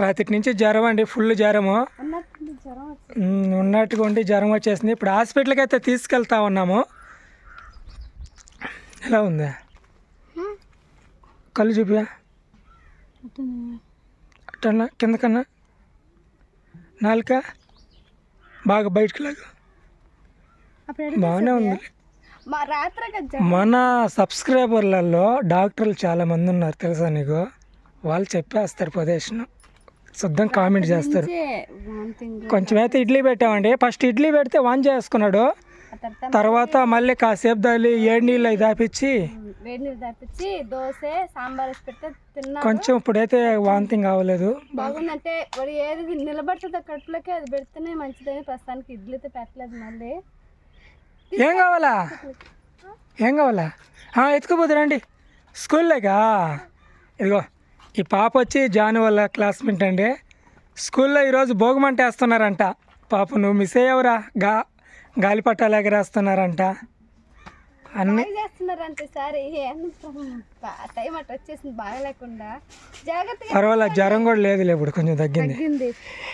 రాత్రి నుంచి జ్వరం అండి? ఫుల్ జ్వరము? ఉన్నట్టుగా ఉండి జ్వరం వచ్చేసింది. ఇప్పుడు హాస్పిటల్కి అయితే తీసుకెళ్తా ఉన్నాము. ఎలా ఉంది? కళ్ళు చూపియా? అట్టన్నా కింద కన్నా నాలుక? బాగా బయటకు లాగా. బాగానే ఉంది. మన సబ్స్క్రైబర్లలో డాక్టర్లు చాలా మంది ఉన్నారు తెలుసా నీకు? వాళ్ళు చెప్పేస్తారు పొదేషన్ శుద్ధం కామెంట్ చేస్తారు. కొంచెం అయితే ఇడ్లీ పెట్టామండి. ఫస్ట్ ఇడ్లీ పెడితే వాన్ చేసుకున్నాడు. తర్వాత మళ్ళీ కాసేపు దాలి ఏడు నీళ్ళు అవి తిన్నా కొంచెం ఇప్పుడైతే వాంతింగ్ అవ్వలేదు. బాగుందంటే ఏది నిలబడుతుందో కడుపులోకి అది పెడితేనే మంచిదని ప్రస్తుతానికి ఇడ్లీ అయితే పెట్టలేదు మళ్ళీ. ఏం కావాలా? ఏం కావాలా? ఆ, ఎత్తుకుపోదు రండి. స్కూల్లోకా? ఇదిగో. ఈ పాప వచ్చి జాను వాళ్ళ క్లాస్మేట్ అండి. స్కూల్లో ఈరోజు భోగమంట వేస్తున్నారంట. పాప నువ్వు మిస్ అయ్యావురా. గా గాలిపటాలు ఎగరేస్తున్నారంట అన్నీ పర్వాలేదు జ్వరం కూడా లేదులే ఇప్పుడు కొంచెం తగ్గింది.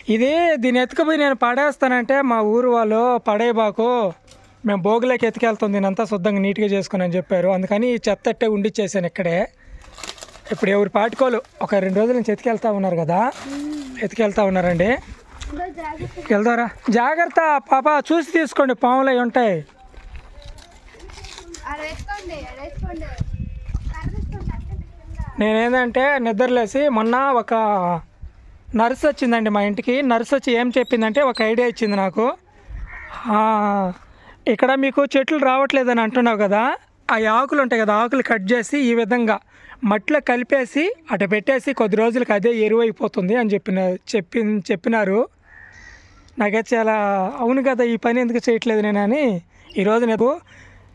ఇది దీన్ని ఎత్తుకుపోయి నేను పడేస్తానంటే మా ఊరు వాళ్ళు పడేయబాకు మేము భోగులోకి ఎత్తుకెళ్తాం దీని అంతా శుద్ధంగా నీట్గా చేసుకుని అని చెప్పారు. అందుకని ఈ చెత్త అట్టే ఉండిచ్చేసాను ఇక్కడే. ఇప్పుడు ఎవరు పాటికోలు ఒక రెండు రోజుల నుంచి ఎత్తుకెళ్తా ఉన్నారు కదా. ఎత్తుకెళ్తా ఉన్నారండి. జాగ్రత్త వెళ్దారా? జాగ్రత్త పాప చూసి తీసుకోండి పాములు అవి ఉంటాయి. నేనేందంటే నిద్రలేసి మొన్న ఒక నర్స్ వచ్చిందండి మా ఇంటికి. నర్స్ వచ్చి ఏం చెప్పిందంటే ఒక ఐడియా ఇచ్చింది నాకు. ఇక్కడ మీకు చెట్లు రావట్లేదని అంటున్నావు కదా. ఆ ఆకులు ఉంటాయి కదా ఆకులు కట్ చేసి ఈ విధంగా మట్టిలో కలిపేసి అటు పెట్టేసి కొద్ది రోజులకి అదే ఎరువు అయిపోతుంది అని చెప్పిన చెప్పి చెప్పినారు. నాకైతే చాలా అవును కదా ఈ పని ఎందుకు చేయట్లేదు నేను అని. ఈరోజు నేను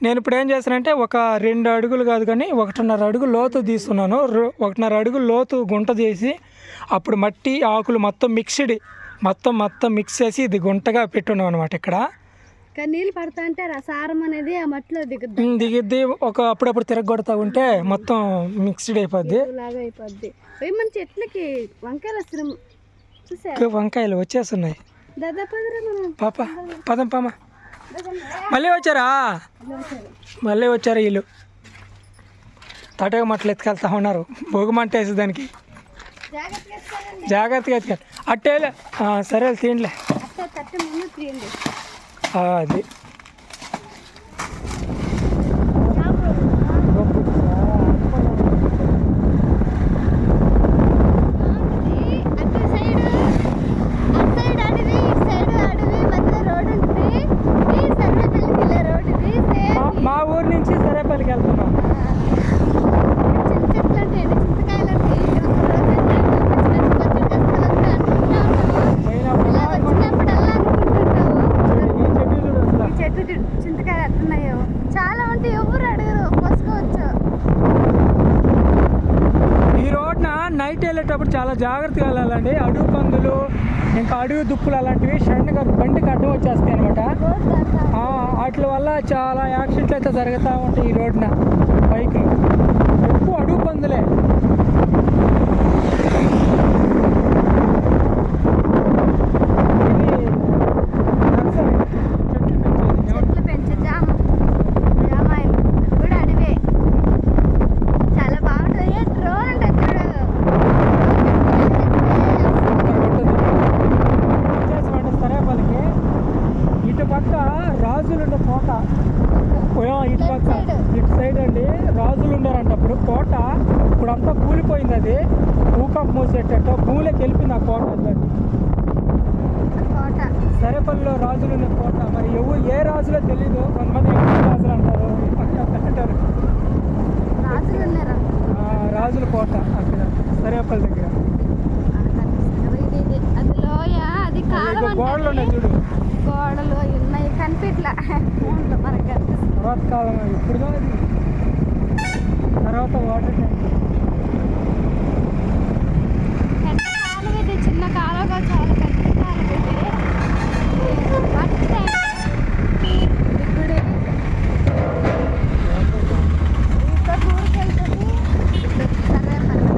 నేను ఇప్పుడు ఏం చేశానంటే ఒక రెండు అడుగులు కాదు కానీ ఒకటిన్నర అడుగు లోతు తీస్తున్నాను. రో- ఒకటిన్నర అడుగు లోతు గుంట తీసి అప్పుడు మట్టి ఆకులు మొత్తం మిక్స్డ్ మొత్తం మొత్తం మిక్స్ చేసి ఇది గుంటగా పెట్టున్నాం అనమాట ఇక్కడ. కానీ నీళ్ళు పడతా అంటే సారం అనేది ఆ మట్టిలో దిగుద్ది. దిగిద్ది. ఒక అప్పుడప్పుడు తిరగొడతా ఉంటే మొత్తం మిక్స్డ్ అయిపోద్ది. లాగా అయిపోద్ది. మన చెట్లకి వంకాయలు వస్తున్నాం చూసా వంకాయలు వచ్చేస్తున్నాయి. దాదాపు పాప పదం పామ. మళ్ళీ వచ్చారా? మళ్ళీ వచ్చారు వీళ్ళు. తటగా మట్టలు ఎత్తుకెళ్తా ఉన్నారు. భోగమంట వేసి దానికి. జాగ్రత్తగా ఎత్తుకెళ్ళి. అట్టేలే ఆ, సరే తిండిలే అది అటు సైడ్ అటు సైడ్ అడవి ఇటు సైడ్ అడవి మధ్య రోడ్ ఉంటుంది ఈ సర్వేపల్లికి వెళ్ళే రోడ్ ఇది సేమ్ మా- మా ఊరు నుంచి సరేపల్లికి వెళ్తున్నాం చిన్న చెట్లు అంటే ఎండు చింతకాయలు అంటే ఇక్కడ ఒక రోజు అయితే పచ్చి పచ్చి పచ్చడి చేసుకొని అనుకుంటా ఉంటాము. ఇలా వచ్చినప్పుడల్లా అనుకుంటుంటాము ఈ చెట్టు చూడు అసలు. ఈ చెట్టు చూ- చింతకాయలు ఎట్టున్నాయో చాలా ఉంటే ఎవరు అడగరు కోసుకోవచ్చు ఈ రోడ్న నైట్ వెళ్ళేటప్పుడు చాలా జాగ్రత్తగా వెళ్ళాలండి అడుగు పందులు దుప్పులు అలాంటివి షండ్గా బండికి అడ్డం వచ్చేస్తాయి అనమాట వాటి వల్ల చాలా యాక్సిడెంట్లు అయితే జరుగుతూ ఉంటాయి ఈ రోడ్న బైక్లు ఎక్కువ అడుగు పందులే ఇది నర్సరీ. చెట్లు పెంచేది. చెట్లు పెంచే జామ జామాయిలు కూడా అడివే చాలా బాగుంటుంది డ్రోన్ అంటే చూడు వచ్చేసామండి సరేపల్లికి ఇటు పక్క రాజులుండే కోట పోయాం ఇటు పక్క ఇటు సైడ్ అండి రాజులు ఉండారంట అప్పుడు కోట ఇప్పుడు అంతా కూలిపోయింది అది భూకంపం మూసేటట్టు భూమిలోకి వెళ్ళిపోయింది ఆ కోట అది కోట సరేపల్లిలో రాజులు ఉన్న కోట మరి ఎవరు ఏ రాజులో తెలీదు కొంతమంది ఎక్కువ రాజులు అంటారు పక్క అంటారు రాజులు ఉన్నారు ఆ, రాజుల కోట అక్కడ సరేపల్లి దగ్గర. అది అది గోడలు ఉన్నాయి చూడు. గోడలు ఉన్నాయి కనిపిట్లా. ఫోన్లో మనకు కనిపిస్తుంది. తర్వాత కాలం అది. ఇప్పుడు ఇది. తర్వాత వాటర్ ట్యాంక్. చిన్న కాలువ కాదు, చాలా పెద్ద కాలువ వాటర్ ట్యాంక్. ఇది గుడి. ఇక్కడ ఊరికి వెళ్తుంది. ఇక్కడ సరే పని.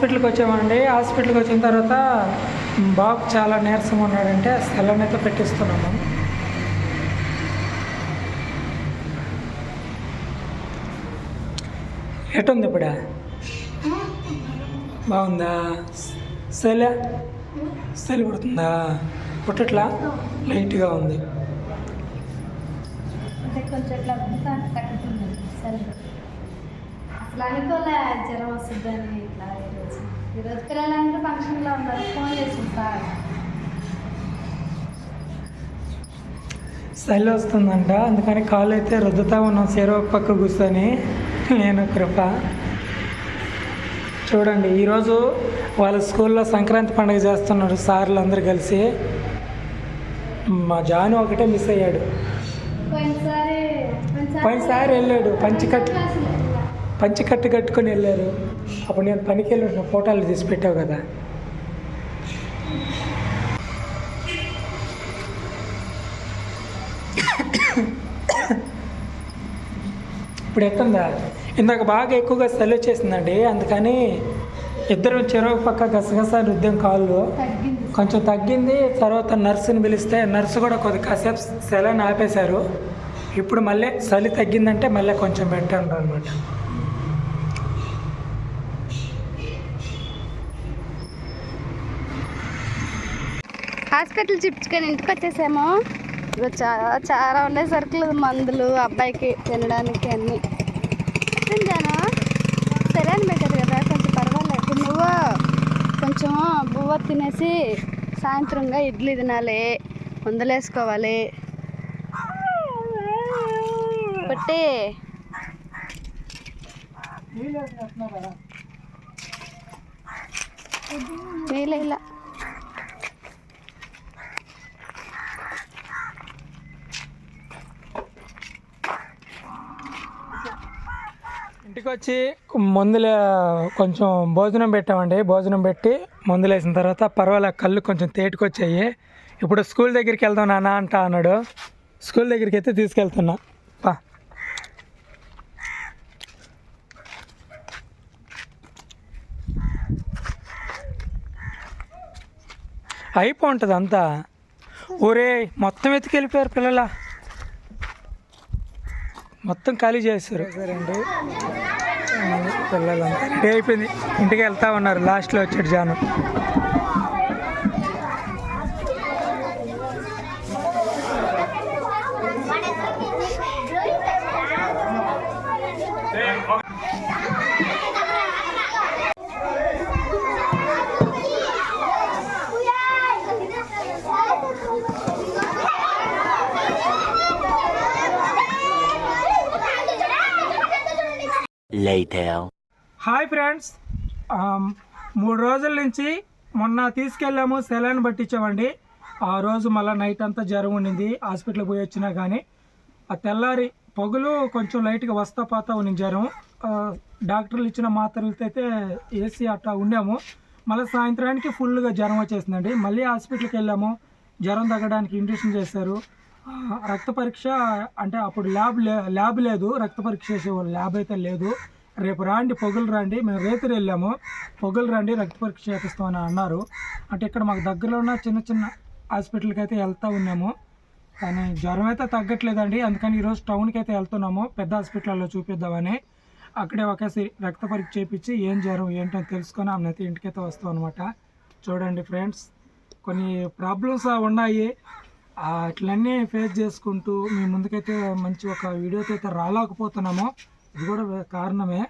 హాస్పిటల్కి వచ్చామండి. హాస్పిటల్కి వచ్చిన తర్వాత బాబు చాలా నీరసంగా ఉన్నాడంటే స్థలం అయితే పెట్టిస్తున్నాము. ఎటుంది ఇప్పుడా? బాగుందా? సెల సెల్ పుడుతుందా? పుట్టట్లా? లైట్గా ఉంది. అసలు అనుకోలే జ్వరం వస్తుందని ఇట్లా ఈరోజు పిల్లలందరూ ఫంక్షన్లో ఉన్నారు ఫోన్ చేసి సార్. సెల్ వస్తుందంట. అందుకని కాళ్ళు అయితే రుద్దుతా ఉన్నాం. చెరువు పక్క కూర్చొని. నేను కృప. చూడండి ఈరోజు వాళ్ళ స్కూల్లో సంక్రాంతి పండుగ చేస్తున్నారు సార్లు అందరు కలిసి. మా జాను ఒకటే మిస్ అయ్యాడు. పోయినసారి వెళ్ళాడు. పంచికట్టు ఇలా. పంచికట్టు కట్టుకొని వెళ్ళారు. అప్పుడు నేను పనికి వెళ్ళి ఫోటోలు తీసి పెట్టావు కదా. ఇప్పుడు ఎట్టుందా ఇందాక బాగా ఎక్కువగా చలి వచ్చేసిందండి అందుకని ఇద్దరు చెరువు పక్క గసగస రుద్దాం కాళ్ళు. కొంచెం తగ్గింది. తర్వాత నర్సుని పిలిస్తే నర్సు కూడా కొద్ది కాసేపు సెలవుని ఆపేశారు. ఇప్పుడు మళ్ళీ చలి తగ్గిందంటే మళ్ళీ కొంచెం బెటర్ అనమాట హాస్పిటల్ చూపించుకొని ఇంటికి వచ్చేసాము. ఇగో చాలా చాలా ఉండే సరుకులు మందులు అబ్బాయికి తినడానికి అన్ని. తింటాను. సరే అని పెట్టారు కదా కొంచెం పర్వాలేదు నువ్వు కొంచెం బువ్వ తినేసి సాయంత్రంగా ఇడ్లీ తినాలి ముందలేసుకోవాలి. బట్టి నీళ్ళ ఇలా ఇంటికి వచ్చి మందులు కొంచెం భోజనం పెట్టామండి. భోజనం పెట్టి మందులు వేసిన తర్వాత పర్వాలేదు కళ్ళు కొంచెం తేటుకొచ్చాయి. ఇప్పుడు స్కూల్ దగ్గరికి వెళ్దాం నాన్న అంట అన్నాడు. స్కూల్ దగ్గరికి అయితే తీసుకెళ్తున్నా. పా. అయిపోంటుంది అంతా. ఊరే మొత్తం ఎత్తుకెళ్ళిపోయారు పిల్లల. మొత్తం ఖాళీ చేస్తారు సరే అండి పిల్లలంతా. రెడీ అయిపోయింది. ఇంటికి వెళ్తా ఉన్నారు. లాస్ట్లో వచ్చాడు జాను. హాయ్ ఫ్రెండ్స్ um, మూడు రోజుల నుంచి మొన్న తీసుకెళ్ళాము సెలైన్ పట్టించామండి. ఆ రోజు మళ్ళీ నైట్ అంతా జ్వరం ఉండింది. హాస్పిటల్కి పోయి వచ్చినా కానీ ఆ తెల్లారి పొగలు కొంచెం లైట్గా వస్తా పోతా ఉంది జ్వరం. డాక్టర్లు ఇచ్చిన మాత్రలతో అయితే ఏసీ అట్లా ఉండాము. మళ్ళీ సాయంత్రానికి ఫుల్గా జ్వరం వచ్చేసిందండి. మళ్ళీ హాస్పిటల్కి వెళ్ళాము. జ్వరం తగ్గడానికి ఇంజక్షన్ చేశారు. రక్త పరీక్ష అంటే అప్పుడు ల్యాబ్ లే ల్యాబ్ లేదు. రక్త పరీక్ష చేసేవాళ్ళు ల్యాబ్ అయితే లేదు. రేపు రాండి పొగలు రండి మేము రేతులు వెళ్ళాము పొగలు రండి రక్త పరీక్ష చేపిస్తామని అన్నారు. అంటే ఇక్కడ మాకు దగ్గరలో ఉన్న చిన్న చిన్న హాస్పిటల్కి అయితే వెళ్తూ ఉన్నాము. కానీ జ్వరం అయితే తగ్గట్లేదండి. అందుకని ఈరోజు టౌన్కి అయితే వెళ్తున్నాము. పెద్ద హాస్పిటల్లో చూపిద్దామని. అక్కడే ఒకసారి రక్త పరీక్ష చేపించి ఏం జ్వరం ఏంటని తెలుసుకొని ఆమె అయితే ఇంటికైతే వస్తాం అనమాట చూడండి ఫ్రెండ్స్ కొన్ని ప్రాబ్లమ్స్ ఉన్నాయి. అట్లన్నీ ఫేస్ చేసుకుంటూ మీ ముందుకైతే మంచి ఒక వీడియోతో అయితే రాలేకపోతున్నాము. ఇది కూడా కారణమే.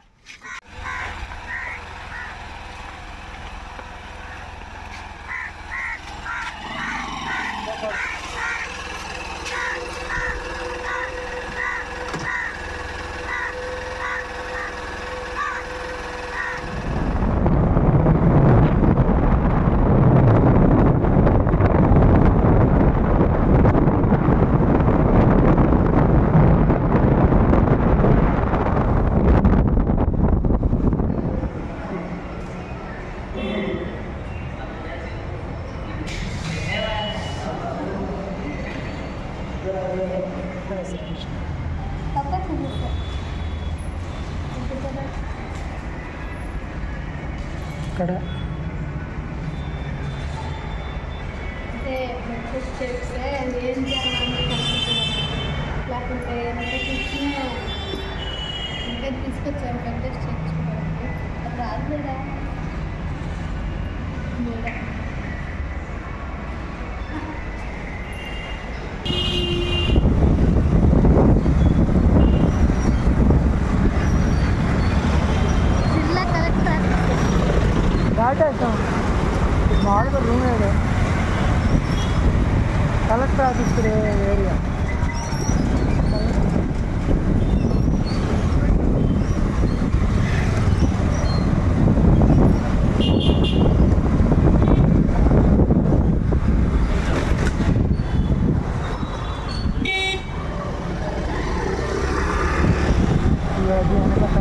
ready na ano ba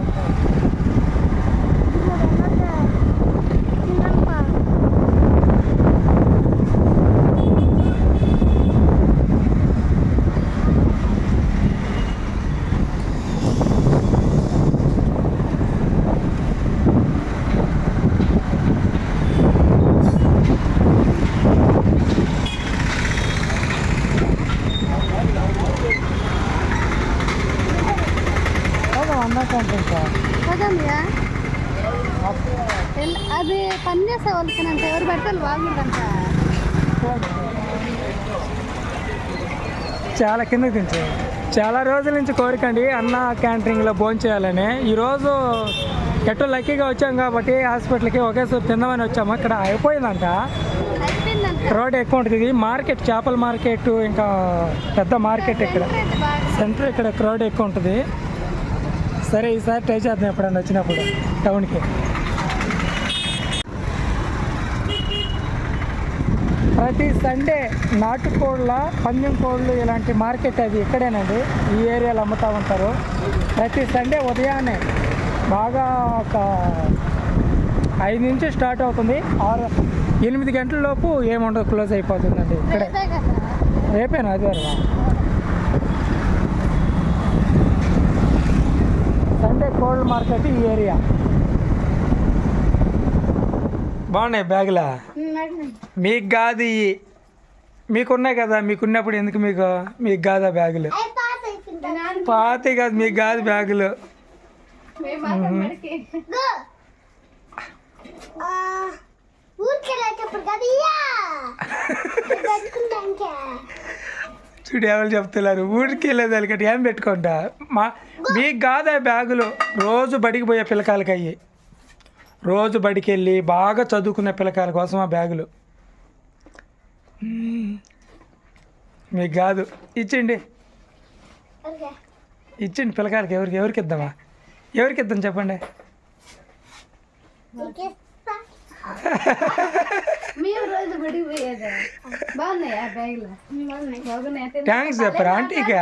చాలా కిందకి దించు. చాలా రోజుల నుంచి కోరికండి అన్న క్యాంటీన్లో భోజనం చేయాలని. ఈరోజు ఎట్టో లక్కీగా వచ్చాం కాబట్టి హాస్పిటల్కి ఒకేసారి తిందామని వచ్చాము. ఇక్కడ అయిపోయిందంట. రోడ్ ఎక్కువ ఉంటుంది ఇది మార్కెట్ చేపల మార్కెట్ ఇంకా పెద్ద మార్కెట్ ఇక్కడ. సెంటర్ ఇక్కడ క్రౌడ్ ఎక్కువ ఉంటుంది సరే ఈసారి ట్రై చేద్దాం ఎప్పుడన్నా వచ్చినప్పుడు టౌన్కి. ప్రతి సండే నాటుకోళ్ళ పందెం కోళ్ళు ఇలాంటి మార్కెట్ అది ఇక్కడేనండి. ఈ ఏరియాలో అమ్ముతూ ఉంటారు. ప్రతి సండే ఉదయాన్నే బాగా ఒక ఐదు నుంచి స్టార్ట్ అవుతుంది. ఆరు ఎనిమిది గంటల లోపు ఏముండదు క్లోజ్ అయిపోతుందండి ఇక్కడే. రేపేనా? ఆదివారం సండే కోల్డ్ మార్కెట్ ఈ ఏరియా. బాగున్నాయి బ్యాగులా? మీకు కాదు ఇవి మీకున్నాయి కదా మీకున్నప్పుడు ఎందుకు మీకు మీకు కాదా బ్యాగులు? పాత కాదు మీకు కాదు బ్యాగులు చూడు ఎవరు చెప్తున్నారు ఊరికి వెళ్ళేదానికంటే ఏం పెట్టుకుంటా? మా మీకు కాదా బ్యాగులు రోజు బడికి పోయే పిల్లకాయలకి అయ్యి. రోజు బడికి వెళ్ళి బాగా చదువుకునే పిల్లకాయల కోసం ఆ బ్యాగులు. మీకు కాదు. ఇచ్చిండి ఇచ్చిండి పిల్లకాయలకి. ఎవరికి? ఎవరికి ఇద్దామా? ఎవరికి ఇద్దాం చెప్పండి. థ్యాంక్స్ చెప్పరా ఆంటీకా.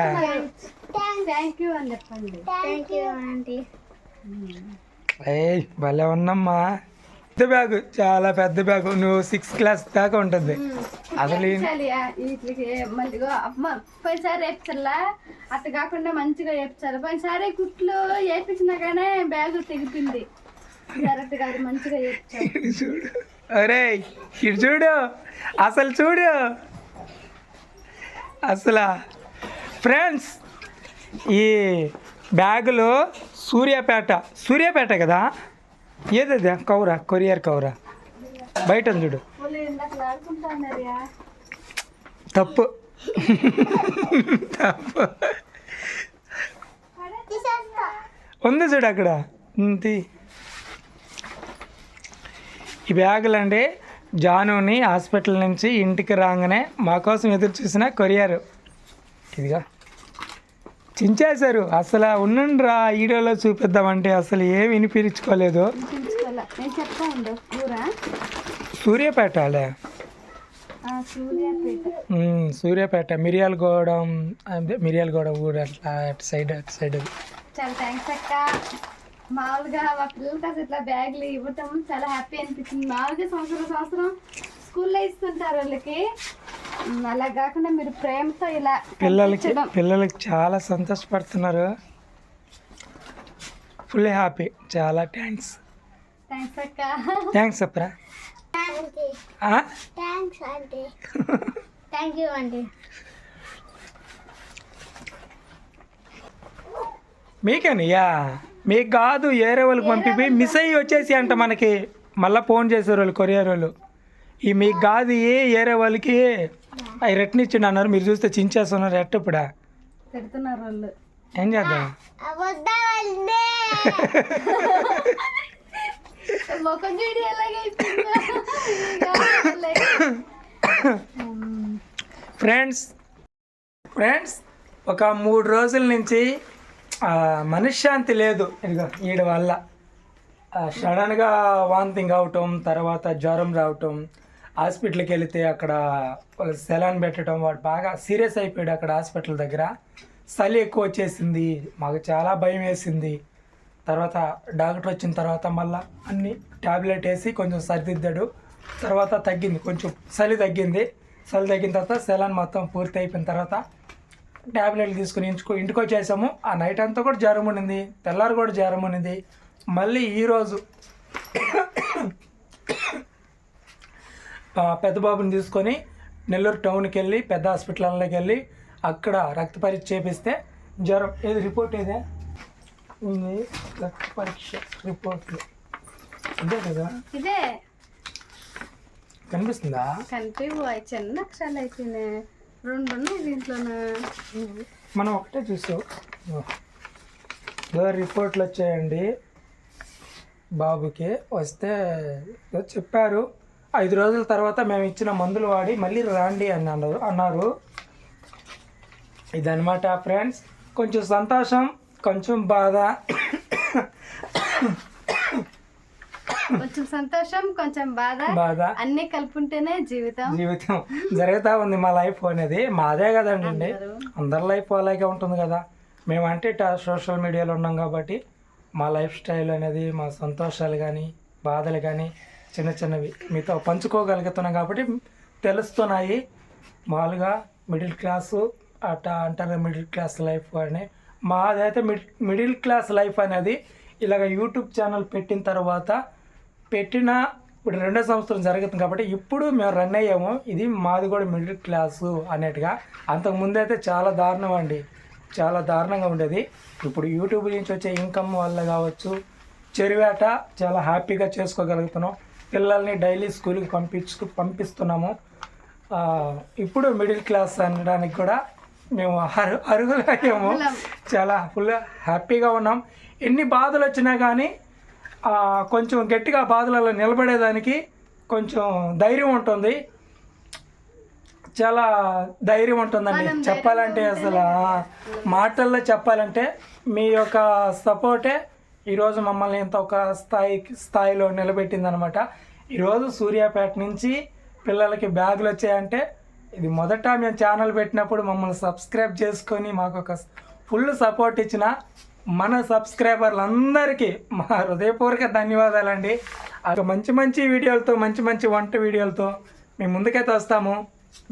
థ్యాంక్ యూ అని చెప్పండి. Thank you aunty. ఏయ్ భలే ఉన్నమ్మా. పెద్ద బ్యాగు చాలా పెద్ద బ్యాగు నువ్వు సిక్స్త్ క్లాస్ దాకా ఉంటుంది. అసలు పోయినసారి వేపించల్లా అట్ట కాకుండా మంచిగా వేపించాలి పోయినసారి కుట్లు వేపించినా కానీ బ్యాగ్ తెగిపోయింది. మంచిగా వేపించాలి చూడు. అరే ఇటు చూడు. అసలు చూడు. అసలు. ఫ్రెండ్స్ ఈ బ్యాగులు సూర్యాపేట సూర్యాపేట కదా? ఏదది? కౌరా కొరియర్ కౌరా. బయట ఉంది చూడు తప్పు తప్పు. ఉంది చూడు అక్కడ. ఉంది ఈ బ్యాగులు అండి జానుని హాస్పిటల్ నుంచి ఇంటికి రాగానే మా కోసం ఎదురు చూసిన కొరియారు. ఇదిగా. చించేశారు. అసలు ఉండండి రా వీడియోలో చూపిద్దామంటే అసలు ఏమి వినిపించుకోలేదు. ఊరా? సూర్యాపేట. మిరియాలగూడెం అదే మిరియాలగూడెం ఊరు అట్లా అటు సైడ్ అటు సైడ్. అది చాలా థ్యాంక్స్ అక్క. మామూలుగా మా పిల్లలకి అసలు ఇట్లా బ్యాగులు ఇవ్వటం చాలా హ్యాపీ అనిపించింది. మామూలుగా సంవత్సరం సంవత్సరం స్కూల్లో ఇస్తుంటారు వాళ్ళకి. అలా కాకుండా మీరు ప్రేమతో ఇలా పిల్లలకి. పిల్లలకి చాలా సంతోషపడుతున్నారు. ఫుల్ హ్యాపీ చాలా థ్యాంక్స్ థ్యాంక్స్ అక్క. థ్యాంక్స్ ఆ? Thanks aunty thank you aunty మీకేనయ్యా? మీకు కాదు ఏరే వాళ్ళకి పంపి మిస్ అయ్యి వచ్చేసి అంట మనకి. మళ్ళీ ఫోన్ చేసారు వాళ్ళు కొరియర్ వాళ్ళు. ఈ మీకు కాదు ఈ ఏరే వాళ్ళకి. అవి రిటర్న్ ఇచ్చిండు అన్నారు. మీరు చూస్తే చించేస్తున్నారు ఎట్ట ఇప్పుడా? పెడుతున్నారు వాళ్ళు. ఏం చేద్దాం? ముఖం చూడి ఫ్రెండ్స్ ఫ్రెండ్స్ ఒక మూడు రోజుల నుంచి ఆ, మనశ్శాంతి లేదు. ఇదిగో వీడి వల్ల. సడన్గా వాంతింగ్ అవటం తర్వాత జ్వరం రావటం హాస్పిటల్కి వెళితే అక్కడ సెలాన్ పెట్టడం వాడు బాగా సీరియస్ అయిపోయాడు అక్కడ హాస్పిటల్ దగ్గర. చలి ఎక్కువ వచ్చేసింది మాకు చాలా భయం వేసింది. తర్వాత డాక్టర్ వచ్చిన తర్వాత మళ్ళీ అన్ని ట్యాబ్లెట్ వేసి కొంచెం సరిదిద్దాడు. తర్వాత తగ్గింది కొంచెం చలి తగ్గింది. చలి తగ్గిన తర్వాత సెలాన్ మొత్తం పూర్తి అయిపోయిన తర్వాత ట్యాబ్లెట్లు తీసుకుని ఇంచుకో ఇంటికి వచ్చేసాము. ఆ నైట్ అంతా కూడా జ్వరం ఉండింది తెల్లారి కూడా జ్వరం ఉండింది. మళ్ళీ ఈరోజు పెద్ద బాబుని తీసుకొని నెల్లూరు టౌన్కి వెళ్ళి పెద్ద హాస్పిటల్లోకి వెళ్ళి అక్కడ రక్త పరీక్ష చేపిస్తే జ్వరం. ఏది రిపోర్ట్ ఏదే? ఇది రక్త పరీక్ష రిపోర్ట్లు ఇదే కదా? ఇదే. కనిపిస్తుందా? చిన్న అక్షరాలు రెండు ఉన్నాయి దీంట్లోన? మనం ఒకటే ఏదో రిపోర్ట్లు వచ్చాయండి. బాబుకి వస్తే చెప్పారు. ఐదు రోజుల తర్వాత మేము ఇచ్చిన మందులు వాడి మళ్ళీ రాండి అని అన్నారు అన్నారు. ఇదనమాట ఫ్రెండ్స్ కొంచెం సంతోషం కొంచెం బాధ. కొంచెం సంతోషం కొంచెం బాధ. బాధ. అన్ని కలుపుంటేనే జీవితం. జీవితం. జరుగుతూ ఉంది మా లైఫ్ అనేది. మాదే కదండి అందరి. లైఫ్ అలాగే ఉంటుంది కదా. మేమంటే సోషల్ మీడియాలో ఉన్నాం కాబట్టి మా లైఫ్ స్టైల్ అనేది మా సంతోషాలు కానీ బాధలు కానీ చిన్న చిన్నవి. మీతో పంచుకోగలుగుతున్నాం కాబట్టి తెలుస్తున్నాయి. మామూలుగా మిడిల్ క్లాసు అట్లా అంటారు మిడిల్ క్లాస్ లైఫ్ అని. మాదైతే మిడ్ మిడిల్ క్లాస్ లైఫ్ అనేది ఇలాగ యూట్యూబ్ ఛానల్ పెట్టిన తర్వాత పెట్టిన ఇప్పుడు రెండో సంవత్సరం జరుగుతుంది కాబట్టి ఇప్పుడు మేము రన్ అయ్యాము. ఇది మాది కూడా మిడిల్ క్లాసు అన్నట్టుగా అంతకుముందు అయితే చాలా దారుణం అండి. చాలా దారుణంగా ఉండేది. ఇప్పుడు యూట్యూబ్ నుంచి వచ్చే ఇన్కమ్ వల్ల కావచ్చు చెరువేట చాలా హ్యాపీగా చేసుకోగలుగుతున్నాం. పిల్లల్ని డైలీ స్కూల్కి పంపించు పంపిస్తున్నాము. ఇప్పుడు మిడిల్ క్లాస్ అనడానికి కూడా మేము అరు అరుగులయ్యాము చాలా ఫుల్ హ్యాపీగా ఉన్నాం. ఎన్ని బాధలు వచ్చినా కానీ కొంచెం గట్టిగా బాధలలో నిలబడేదానికి కొంచెం ధైర్యం ఉంటుంది. చాలా ధైర్యం ఉంటుందండి. చెప్పాలంటే అసలు మాటల్లో చెప్పాలంటే మీ యొక్క సపోర్టే ఈరోజు మమ్మల్ని ఇంత ఒక స్థాయి స్థాయిలో నిలబెట్టిందనమాట. ఈరోజు సూర్యాపేట నుంచి పిల్లలకి బ్యాగులు వచ్చాయంటే ఇది మొదట మేము ఛానల్ పెట్టినప్పుడు మమ్మల్ని సబ్స్క్రైబ్ చేసుకొని మాకు ఒక ఫుల్ సపోర్ట్ ఇచ్చిన మన సబ్స్క్రైబర్లందరికీ మా హృదయపూర్వక ధన్యవాదాలండి. అక్కడ మంచి మంచి వీడియోలతో మంచి మంచి వంట వీడియోలతో మేము ముందుకైతే వస్తాము.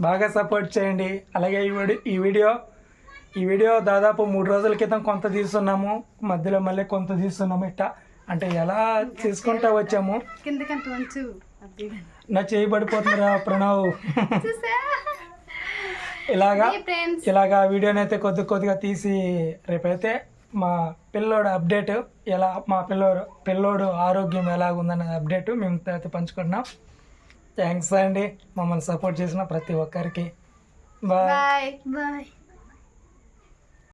బాగా సపోర్ట్ చేయండి. అలాగే ఈ వీడియో ఈ వీడియో దాదాపు మూడు రోజుల క్రితం కొంత తీస్తున్నాము మధ్యలో మళ్ళీ కొంత తీస్తున్నాము ఇట్ట. అంటే ఎలా తీసుకుంటా వచ్చాము? నా చేయబడిపోతుందిరా ప్రణవ్. చూసా? ఇలాగా ఇలాగా వీడియోని అయితే కొద్ది కొద్దిగా తీసి రేపైతే మా పిల్లోడు అప్డేట్ ఎలా మా పిల్లోడు పిల్లోడు ఆరోగ్యం ఎలాగుందనే అప్డేట్ మేము అయితే పంచుకుంటున్నాం. థ్యాంక్స్ అండి. మమ్మల్ని సపోర్ట్ చేసిన ప్రతి ఒక్కరికి. Bye bye